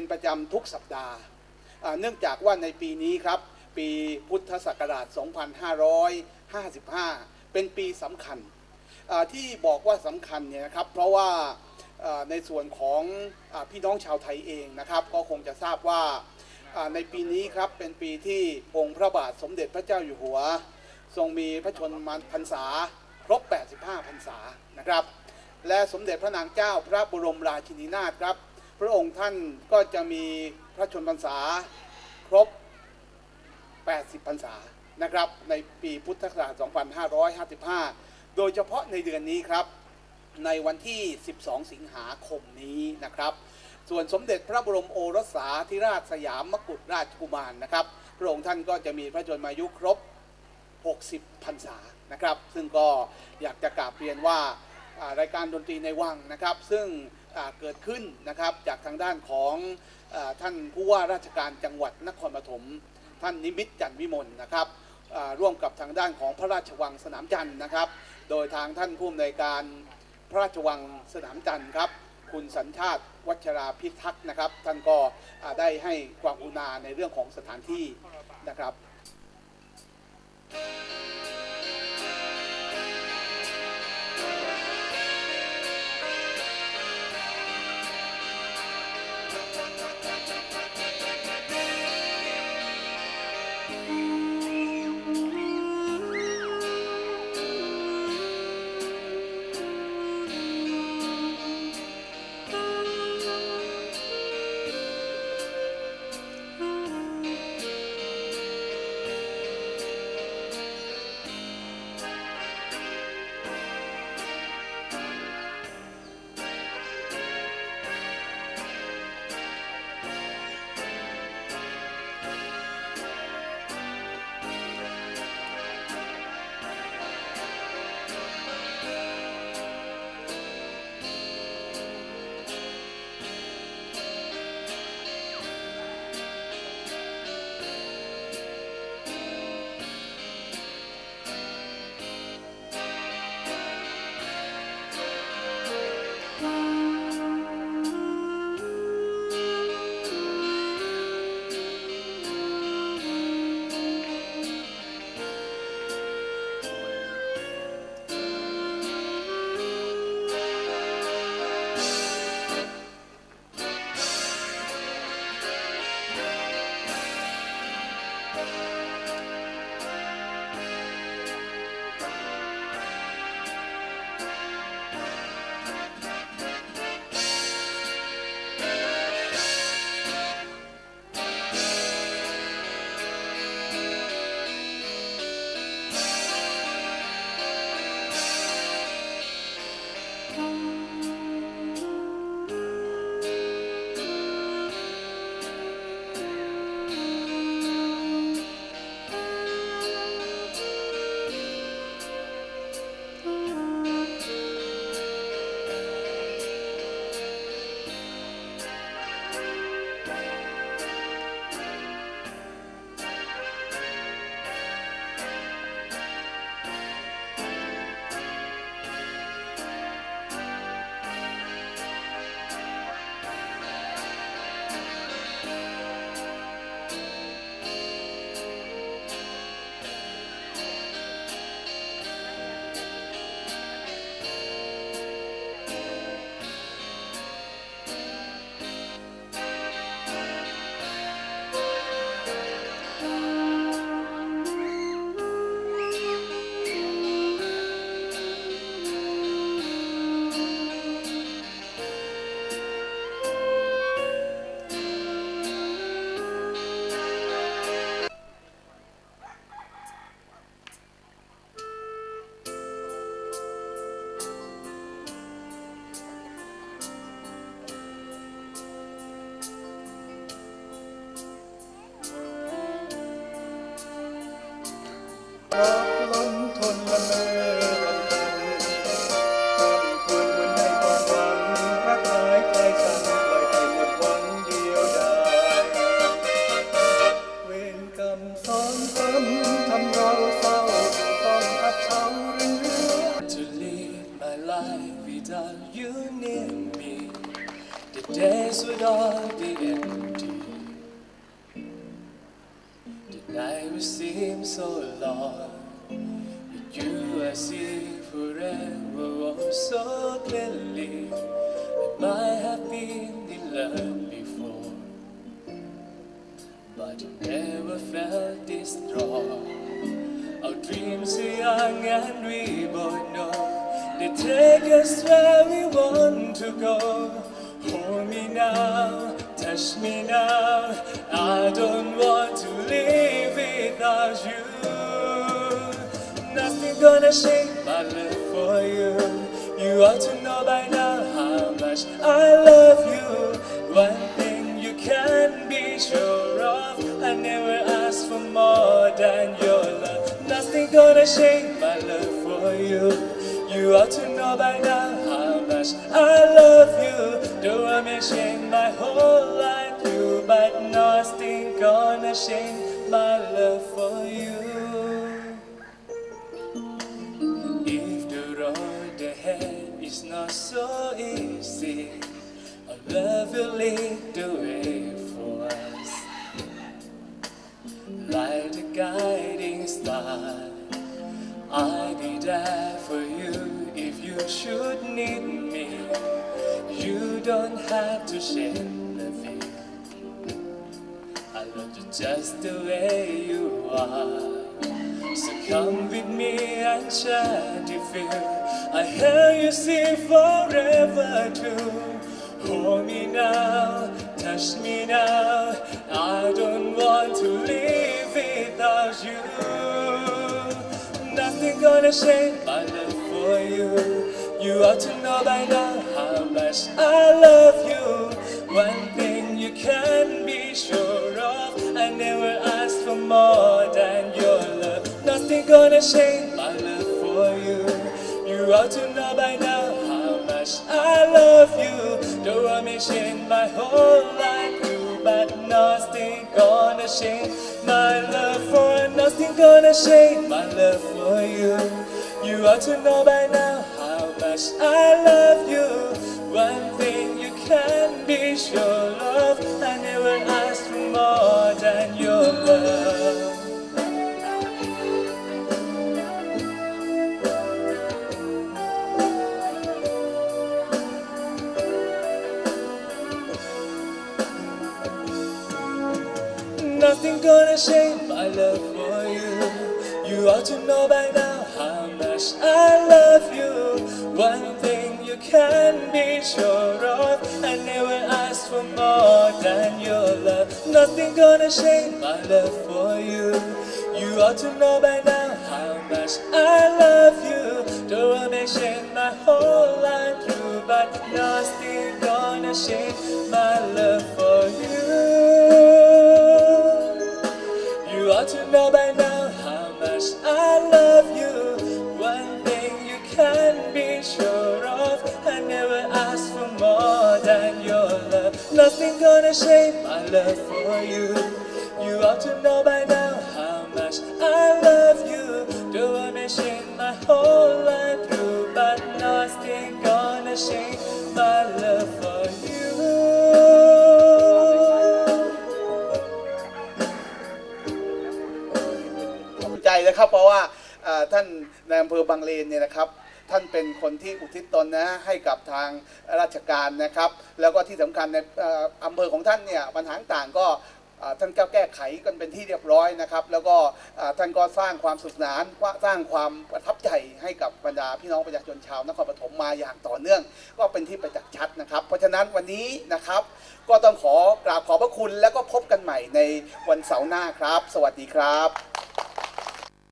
เป็นประจำทุกสัปดาห์ เนื่องจากว่าในปีนี้ครับ ปีพุทธศักราช 2555 เป็นปีสำคัญ ที่บอกว่าสำคัญเนี่ยนะครับ เพราะว่าในส่วนของพี่น้องชาวไทยเองนะครับ ก็คงจะทราบว่าอ่าในปีนี้ครับเป็นปีที่องค์พระบาทสมเด็จพระเจ้าอยู่หัว ทรงมีพระชนมพรรษาครบ 85 พรรษานะครับ และสมเด็จพระนางเจ้าพระบรมราชินีนาถครับ พระองค์ท่านก็จะมีพระชนพรรษาครบ 80 พรรษานะครับ ในปีพุทธศักราช 2555 โดยเฉพาะในเดือนนี้ครับ ในวันที่ 12 สิงหาคมนี้นะครับ ส่วนสมเด็จพระบรมโอรสาธิราชสยามมกุฎราชกุมารนะครับ พระองค์ท่านก็จะมีพระชนมายุครบ 60 พรรษานะครับ ซึ่งก็อยากจะกราบเรียนว่ารายการดนตรีในวังนะครับ ซึ่ง เกิดขึ้นนะครับจากทางด้านของอท่านผู้ว่าราชการจังหวัดนครปฐมท่านนิมิตจันวิมลนะครับร่วมกับทางด้านของพระราชวังสนามจันทร์นะครับ โดยทางท่านผู้อำนวยการพระราชวังสนามจันทร์ครับ คุณสัญชาติวัชราพิทักษ์นะครับ ท่านก็ได้ให้ความกรุณาในเรื่องของสถานที่นะครับ days would all be empty. The night would seem so long But you I see forever oh so clearly. I might have been in love before But I never felt this strong. Our dreams are young and we both know They take us where we want to go. Now, touch me now. I don't want to live without you. Nothing gonna shake my love for you. You ought to know by now how much I love you. One thing you can be sure of, I never asked for more than your love. Nothing gonna shake my love for you. You ought to know by now much I love you. Though I may change my whole life through, but nothing gonna change my love for you. If the road ahead is not so easy, our love will lead the way don't have to share nothing. I love you just the way you are. So come with me and share the feel. I hear you sing forever too. Hold me now, touch me now. I don't want to live without you. Nothing gonna change my love for you. You ought to know by now much I love you. One thing you can be sure of, I never asked for more than your love. Nothing gonna change my love for you. You ought to know by now how much I love you. Though I may change my whole life through, but nothing gonna change my love for nothing gonna change my love for you. You ought to know by now how much I love you. One thing you can be sure of, I never asked for more than your love. Nothing gonna change my love for you. You ought to know by now how much I love you. One can be sure of, I never asked for more than your love. Nothing gonna change my love for you. You ought to know by now how much I love you. I may change my whole life through, but nothing gonna change my love for you. Nothing gonna change my love for you. You ought to know by now how much I love you. Though I may change my whole life through, but nothing gonna change my love for you. ใจนะครับเพราะว่าท่านในอำเภอบางเลนเนี่ยนะครับ ท่านเป็นคนที่อุทิศตนนะให้กับทางราชการนะครับ แล้วก็ที่สำคัญในอำเภอของท่านเนี่ยปัญหาต่างก็ท่านก็แก้ไขกันเป็นที่เรียบร้อยนะครับ แล้วก็ท่านก็สร้างความสุขสนานสร้างความประทับใจให้กับบรรดาพี่น้องประชาชนชาวนครปฐมมาอย่างต่อเนื่อง ก็เป็นที่ประจักษ์ชัดนะครับ เพราะฉะนั้นวันนี้นะครับ ก็ต้องขอกราบขอบพระคุณแล้วก็พบกันใหม่ในวันเสาร์หน้าครับ สวัสดีครับ